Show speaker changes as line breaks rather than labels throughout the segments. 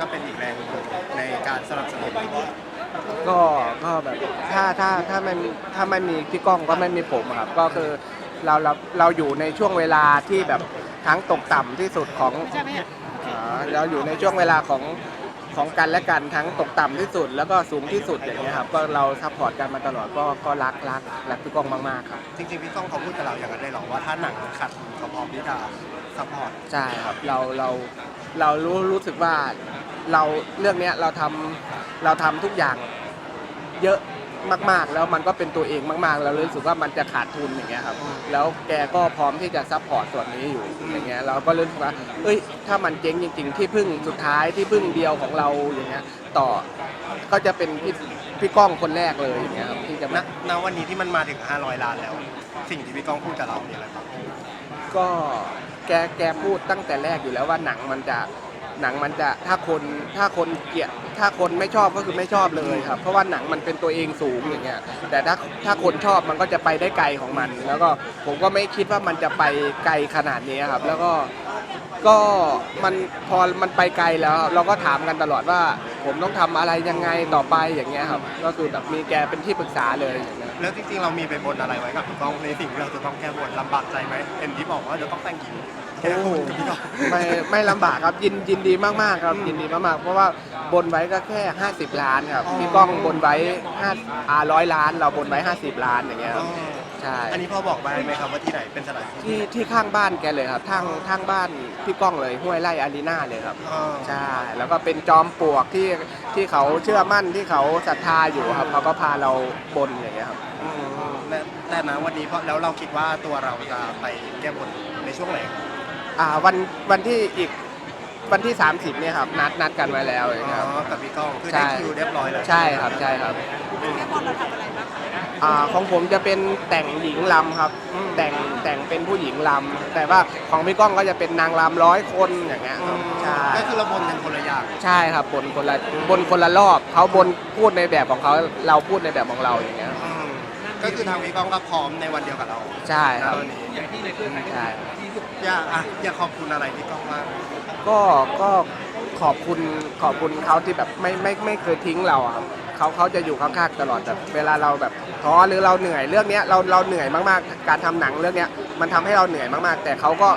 ก็เป็นอีกแรงหนึ่งในการสนับสนุน
ก็ก็แบบถ้าถ้าถ้าไม่ถ้าไม่มีพี่ก้องก็ไม่มีผมอะครับ ก็คือเราเราเราอยู่ในช่วงเวลาที่แบบทั้งตกต่ำที่สุดของอ่าเราอยู่ในช่วงเวลาของของกันและกันทั้งตกต่ำที่สุด แล้วก็สูงที่สุดอย่างเงี้ยครับก็เราซัพพอร์ตกันมาตลอดก็ก็รักรักรักพี่ก้องมากๆครับ
จริงๆพี่ก้องเขาพูดกับเราอย่างนั้นได้หรอว่าถ้าหนังขัดเขาพร้อมที่จะซัพพอร์ต
ใช่ครับเราเราเรารู้รู้สึกว่า เราเรื่องเนี้ยเราทำเราทำทุกอย่างเยอะมากๆ แล้วมันก็เป็นตัวเองมากๆเรารู้สึกว่ามันจะขาดทุนอย่างเงี้ยครับแล้วแกก็พร้อมที่จะซัพพอร์ตส่วนนี้อยู่อย่างเงี้ยเราก็รู้สึกว่าเอ้ยถ้ามันเจ๊งจริง ๆ ที่พึ่งสุดท้ายที่พึ่งเดียวของเราอย่างเงี้ยต่อก็จะเป็นพี่พี่ก้องคนแรกเลยอย่างเงี้ยครับที่จะ
ณ
มา
ณวันนี้ที่มันมาถึง 500 ล้านแล้ว สิ่งที่พี่ก้องพูดกับเราเนี่ยอะไรบ้าง
ก็แกแกพูดตั้งแต่แรกอยู่แล้วว่าหนังมันจะ หนังมันจะถ้าคนถ้าคนเกลียดถ้าคนไม่ชอบก็คือไม่ชอบเลยครับ เพราะว่าหนังมันเป็นตัวเองสูงอย่างเงี้ยแต่ถ้าถ้าคนชอบมันก็จะไปได้ไกลของมัน แล้วก็ผมก็ไม่คิดว่ามันจะไปไกลขนาดนี้ครับ แล้วก็ก็มันพอมันไปไกลแล้ว เราก็ถามกันตลอดว่า ผมต้องทำอะไรยังไงต่อไปอย่างเงี้ยครับ ก็คือแบบมีแกเป็นที่ปรึกษาเลยอย่างเงี้ย
แล้วจริงๆเรามีไปบนอะไรไว้กับพี่ก้องในสิ่งที่เราจะต้องแก้บนลำบากใจไหมเห็นที่บอกว่าจะต้องแต่งหญิง แก้บนกับพี่ก้อง
ไม่ไม่ลำบากครับยินยินดีมากๆครับยินดีมากๆเพราะว่าบนไว้ก็แค่ 50 ล้านครับ
อ๋อ
พี่ก้องบนไว้5อ่าร้อยล้าน เราบนไว้ 50 ล้านอย่างเงี้ยครับใช่
อันนี้พ่อบอกได้ไหมครับว่าที่ไหนเป็นสถานที่
ที่ที่ข้างบ้านแกเลยครับทางทางบ้านพี่ก้องเลยห้วยไร่อารีนาเลยครับ
อ๋อ
ใช่แล้วก็เป็นจอมปลวกที่ที่เขาเชื่อมั่นที่เขาศรัทธาอยู่ครับเขาก็พาเราบนอย่างเงี้ยครับ
อืมแต่แต่นะวันนี้เพราะแล้วเราคิดว่าตัวเราจะไปแก้บนในช่วงไหน
อ่าวันวันที่อีกวันที่ 30เนี่ยครับนัดนัดกันไว้แล้วอย่าง
อ๋
เงี้ยครับ
อกับพี่ก้องคือ
ใช่
ได้คิวเรียบร้อยแล้ว
ใช่ครับใช่ครับ
แค่บอลเราทำอะไรบ้างคะ
อ่าของผมจะเป็นแต่งหญิงลำครับ แต่งแต่งเป็นผู้หญิงลำแต่ว่าของพี่ก้องก็จะเป็นนางลำร้อยคนอย่างเงี้ยครับใช่
ก็คือเราบนกันคนละอย่าง
ใช่ครับบนคนละบนคนละรอบเขาบนพูดในแบบของเขาเราพูดในแบบของเราอย่างเงี้ย
อืม ก็คือทางพี่ก้องก็พร้อมในวันเดียวกับเรา
ใช่ครับ
ณวันนี้
ใช่
อยากอะอยากขอบคุณอะไรพี่ก้องบ้าง
ก็ก็ขอบคุณขอบคุณเขาที่แบบไม่ไม่ไม่เคยทิ้งเราอะครับเขาเขาจะอยู่ข้างๆตลอดแบบเวลาเราแบบท้อหรือเราเหนื่อยเรื่องเนี้ยเราเราเหนื่อยมากๆ การทำหนังเรื่องเนี้ยมันทำให้เราเหนื่อยมากๆ แต่เขาก็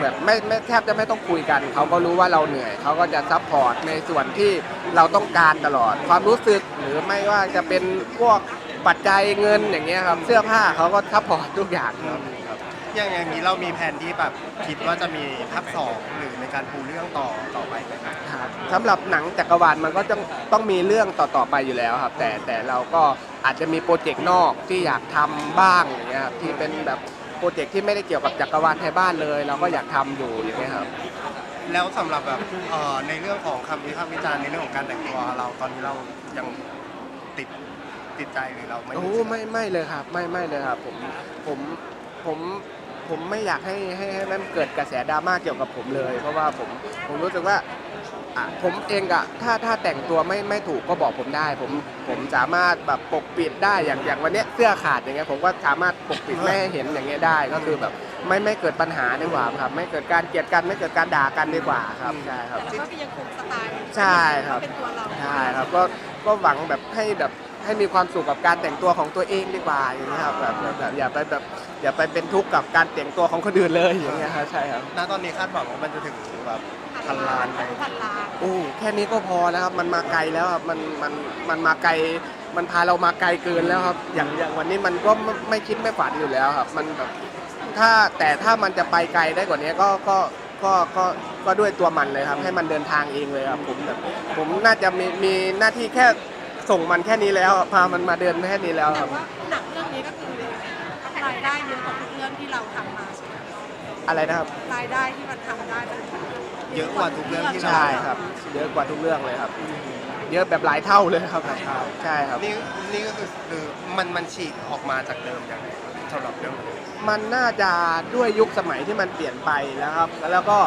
แบบไม่ไม่แทบจะไม่ต้องคุยกันเขาก็รู้ว่าเราเหนื่อยเขาก็จะซัพพอร์ตในส่วนที่เราต้องการตลอด ความรู้สึกหรือไม่ว่าจะเป็นพวก ปัจจัยเงินอย่างเงี้ยครับเสื้อผ้าเขาก็ซัพพอร์ตทุกอย่างครับ
อย่างอย่างนี้เรามีแผนที่แบบคิดว่าจะมีภาคสองหรือในการปูเรื่องต่อต่อไปไหมครับ
ครับสำหรับหนังจักรวาลมันก็ต้องต้องมีเรื่องต่อๆไปอยู่แล้วครับ แต่แต่เราก็อาจจะมีโปรเจกต์นอกที่อยากทำบ้างอย่างเงี้ยครับที่เป็นแบบโปรเจกต์ที่ไม่ได้เกี่ยวกับจักรวาลไทยบ้านเลย เราก็อยากทำอยู่อย่างเงี้ยครับ
แล้วสำหรับแบบเอ่อในเรื่องของคำวิพากษ์วิจารณ์ในเรื่องของการแต่งตัวเราตอนนี้เรายังติด ติดใจหรือเราไม่
โอ้ไม่ไม่เลยครับ ไม่ไม่เลยครับผมผมผมผมไม่อยากให้ให้ให้มันเกิดกระแสดราม่าเกี่ยวกับผมเลย เพราะว่าผมผมรู้สึกว่าอะผมเองอะถ้าถ้าแต่งตัวไม่ไม่ถูกก็บอกผมได้ ผมผมสามารถแบบปกปิดได้อย่างอย่างวันเนี้ยเสื้อขาดอย่างเงี้ยผมก็สามารถปกปิดไม่ให้เห็นอย่างเงี้ยได้ก็คือแบบไม่ไม่เกิดปัญหาดีกว่าครับ ไม่เกิดการเกลียดกันไม่เกิดการด่ากันดีกว่าครับใช่ครับ
แต่ก็ยังคงสไตล์
ใช่ครับ
เป็นตัวเรา
ใช่ครับก็ก็หวังแบบให้แบบ ให้มีความสุขกับการแต่งตัวของตัวเองดีกว่าอย่างนี้ยครับแบบแบบแบบอย่าไปแบบอย่าไปเป็นทุกข์กับการแต่งตัวของคนอื่นเลยอย่างเงี้ยครับใช่ครับ
ณตอนนี้คาดหวังว่ามันจะถึงแบบพันล้านไหม
พันล้าน
โอ้แค่นี้ก็พอแล้วครับ มันมาไกลแล้วครับมันมันมันมาไกล มันพาเรามาไกลเกินแล้วครับ อย่างอย่างวันนี้มันก็ไม่ไม่คิดไม่ฝันอยู่แล้วครับ มันแบบถ้าแต่ถ้ามันจะไปไกลได้กว่านี้ก็ก็ก็ก็ก็ด้วยตัวมันเลยครับ ให้มันเดินทางเองเลยครับผมแบบผมน่าจะมีมีหน้าที่แค่ ส่งมันแค่นี้แล้วพามันมาเดินแค่นี้แล้ว
แต่
ครับ
ว่าหนังเรื่องนี้ก็คือรายได้เยอะกว่าทุกเรื่องที่เราทำมาใช่ไหม
อะไรนะครับ
รายได้ที่มันทำได้มัน
เยอะกว่าทุกเรื่องที่เรา
ใช่ครับ เยอะกว่าทุกเรื่องเลยครับ เยอะแบบหลายเท่าเลยครับใช่ครับ
นี่นี่ก็คือคือมันมันฉีกออกมาจากเดิมยังไงสำหรับเรื่องนี้
มันน่าจะด้วยยุคสมัยที่มันเปลี่ยนไปแล้วครับ แล้วก็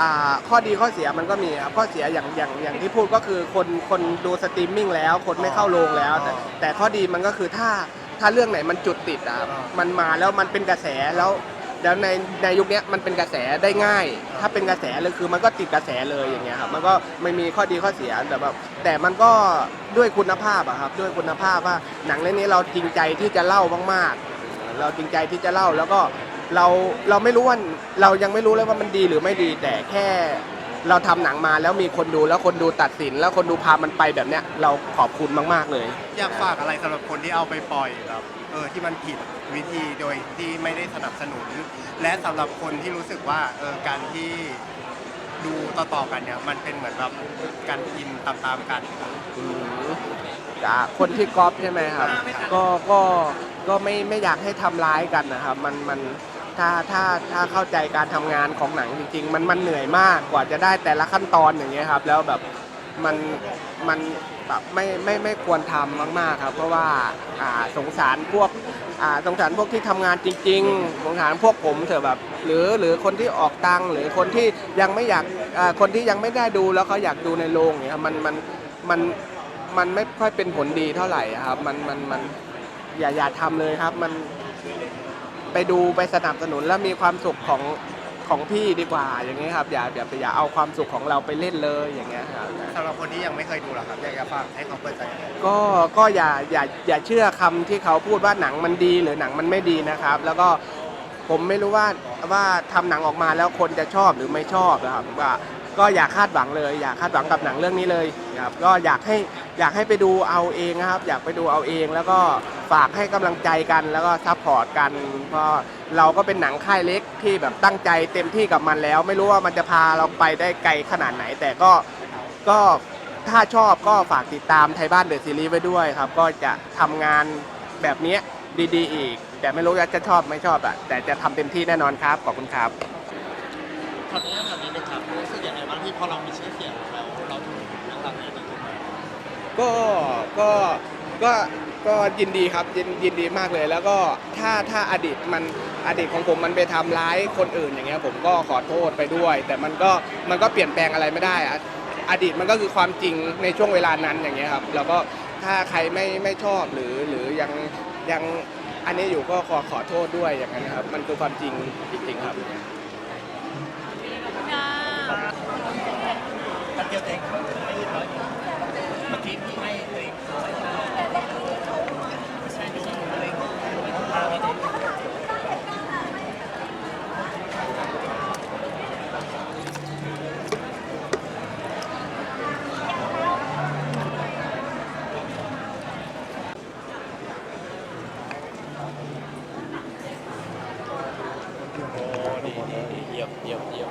อ่าข้อดีข้อเสียมันก็มีครับข้อเสียอย่างอย่างอย่างที่พูดก็คือคนคนดูสตรีมมิ่งแล้วคนไม่เข้าโรงแล้ว แต่แต่ข้อดีมันก็คือถ้าถ้าเรื่องไหนมันจุดติดอะครับมันมาแล้วมันเป็นกระแสแล้วแล้วในในยุคเนี้ยมันเป็นกระแสได้ง่าย ถ้าเป็นกระแสเลยคือมันก็ติดกระแสเลยอย่างเงี้ยครับมันก็ไม่มีข้อดีข้อเสียแต่แบบแต่มันก็ด้วยคุณภาพอะครับด้วยคุณภาพว่าหนังเรื่องนี้เราจริงใจที่จะเล่ามากๆ เราจริงใจที่จะเล่าแล้วก็ เราเราไม่รู้ว่าเรายังไม่รู้เลยว่ามันดีหรือไม่ดี แต่แค่เราทำหนังมาแล้วมีคนดูแล้วคนดูตัดสิน แล้วคนดูพามันไปแบบเนี้ยเราขอบคุณมากๆเลย
อยากฝากอะไรสำหรับคนที่เอาไปปล่อยแบบเออที่มันผิดวิธีโดยที่ไม่ได้สนับสนุน และสำหรับคนที่รู้สึกว่าเออการที่ดูต่อๆกันเนี่ยมันเป็นเหมือนแบบการกินตามๆกัน
อืมจากคนที่ก๊อปใช่ไหมครับ ก็ก็ก็ไม่ไม่อยากให้ทำร้ายกันนะครับ มันมัน ถ้าถ้าถ้าเข้าใจการทำงานของหนังจริง ๆ มันมันเหนื่อยมากกว่าจะได้แต่ละขั้นตอนอย่างเงี้ยครับ แล้วแบบมันมันแบบไม่ไม่ไม่ควรทำมาก ๆ ครับ เพราะว่าอ่าสงสารพวกอ่าสงสารพวกที่ทำงานจริง ๆ สงสารพวกผมเถอะแบบ หรือหรือคนที่ออกตังค์หรือคนที่ยังไม่อยากอ่าคนที่ยังไม่ได้ดูแล้วเขาอยากดูในโรงเนี่ยครับมันมันมันมันไม่ค่อยเป็นผลดีเท่าไหร่ครับ มันมันมันอย่าอย่าทำเลยครับมัน ไปดูไปสนับสนุนแล้วมีความสุขของของพี่ดีกว่าอย่างเงี้ยครับอย่าอย่าไปอย่าเอาความสุขของเราไปเล่นเลยอย่างเงี้ยครับ
สำหรับคนที่ยังไม่เคยดูหรอกครับอยากจะฝากให้เขาเปิดใจ
ก็ก็อย่าอย่าอย่าเชื่อคำที่เขาพูดว่าหนังมันดีหรือหนังมันไม่ดีนะครับ แล้วก็ผมไม่รู้ว่าว่าทำหนังออกมาแล้วคนจะชอบหรือไม่ชอบนะครับว่าก็อย่าคาดหวังเลย อย่าคาดหวังกับหนังเรื่องนี้เลยครับก็อยากให้ อยากให้ไปดูเอาเองนะครับ อยากไปดูเอาเอง แล้วก็ฝากให้กำลังใจกัน แล้วก็ซัพพอร์ตกันเพราะเราก็เป็นหนังค่ายเล็กที่แบบตั้งใจเต็มที่กับมันแล้ว ไม่รู้ว่ามันจะพาเราไปได้ไกลขนาดไหน แต่ก็ก็ถ้าชอบก็ฝากติดตามไทยบ้านเดอะซีรีส์ไว้ด้วยครับ ก็จะทำงานแบบเนี้ยดีๆ อีก แต่ไม่รู้ว่าจะชอบไม่ชอบอะแต่จะทำเต็มที่แน่นอนครับขอบคุณครับ
ขออนุญาตแบบนี้นะครับรู้สึกอยังไงบ้างที่พอเรามีชื่อเสียงแล้วเราถูกนักหลังนี้ถูกไหม
ก็ก็ก็ก็ยินดีครับยินยินดีมากเลย แล้วก็ถ้าถ้าอดีตมันอดีตของผมมันไปทำร้ายคนอื่นอย่างเงี้ยผมก็ขอโทษไปด้วย แต่มันก็มันก็เปลี่ยนแปลงอะไรไม่ได้อะอดีตมันก็คือความจริงในช่วงเวลานั้นอย่างเงี้ยครับแล้วก็ถ้าใครไม่ไม่ชอบหรือหรือยังยังอันนี้อยู่ก็ขอขอโทษด้วยอย่างนั้นครับ มันคือความจริงจริงๆครับ
เดียวเองไม่เรียบร้อยเมื่อกี้พี่ให้ตัวเองใช่ดูตัวเองพาไปได้ เยี่ยมเยี่ยมเยี่ยม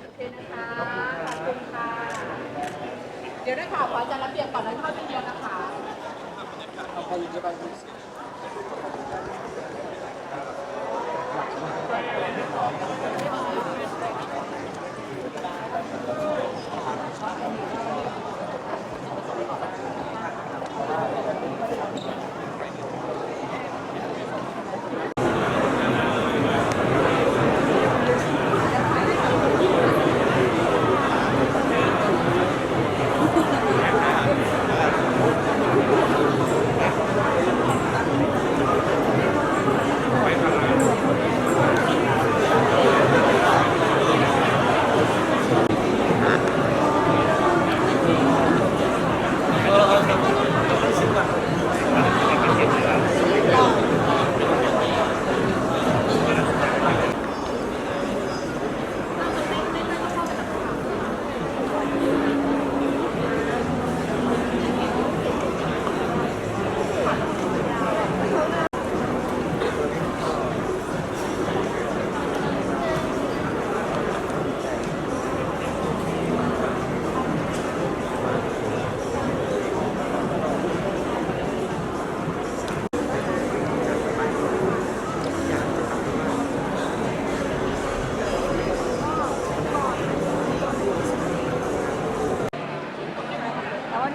โอเคนะคะขอบคุณค่ะ เดี๋ยวได้ข่ ปียกก่อนแล้วเข้าทีเดียวนะคะ
ค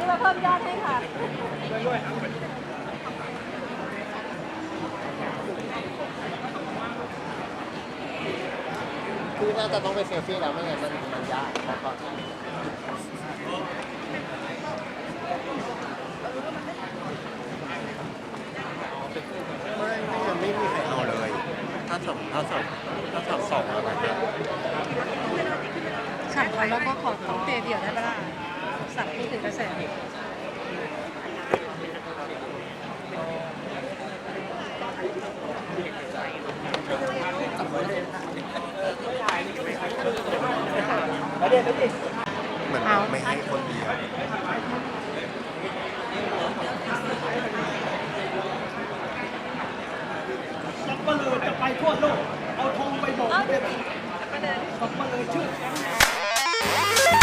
นี่มา
เพิ่มยอดให้ค่ะ ค
ือน่าจะต้องไปเซลฟี่แล้วไม่งั้นมันมันยากแล้วก็
ไม่ไม่มีใครเอาเลย ถ้าสับถ้าสับถ้าสับสองอะไรนะ
ฉันขอแล้วก็ขอเตะเดี่ยวได้ไหมล่ะ สั่งพูดถึงกระแส
เหมือนไม่ให้คนเดียว
สับปะเลอจะไปทั่วโลก เอาธงไปโบกเนี่ยสับปะเลอชื่อ